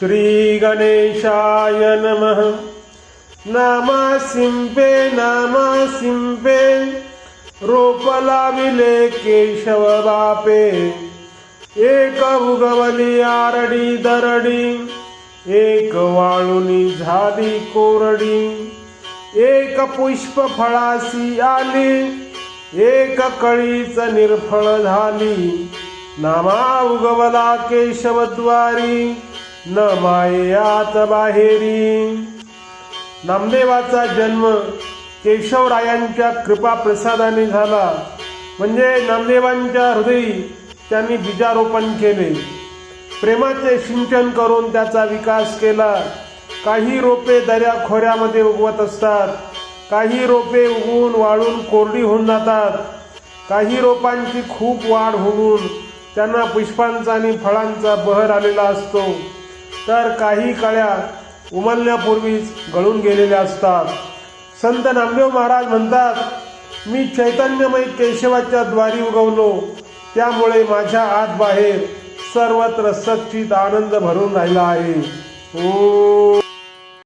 श्री गणेशाय नमः। नामा सिंपे नामा सिंपे रोप लाविले केशव बापे एक उगवली आरडी दरडी। एक वाळुनी झाली कोरडी। एक पुष्प फळासी आली। एक कळीच निर्फळ झाली। नामा उगवला केशवद्वारी। न मायात बाहेरी. नामदेवाचा जन्म केशवरायांच्या कृपा प्रसादाने झाला. म्हणजे नामदेवांच्या हृदयी त्यांनी बीजारोपण केले. प्रेमाचे सिंचन करून त्याचा विकास केला. काही रोपे दऱ्या खोऱ्यामध्ये उगवत असतात. काही रोपे उगवून वाळून कोरडी होऊन जातात. काही रोपांची खूप वाढ होऊन त्यांना पुष्पांचा आणि फळांचा बहर आलेला असतो. तर काही कळ्या उमलण्यापूर्वीच गळून गेलेल्या असतात. संत नामदेव महाराज म्हणतात मी चैतन्यमय केशवाच्या द्वारी उगवलो. त्यामुळे माझ्या आत बाहेर सर्वत्र सच्चित आनंद भरून राहिला आहे. ओ!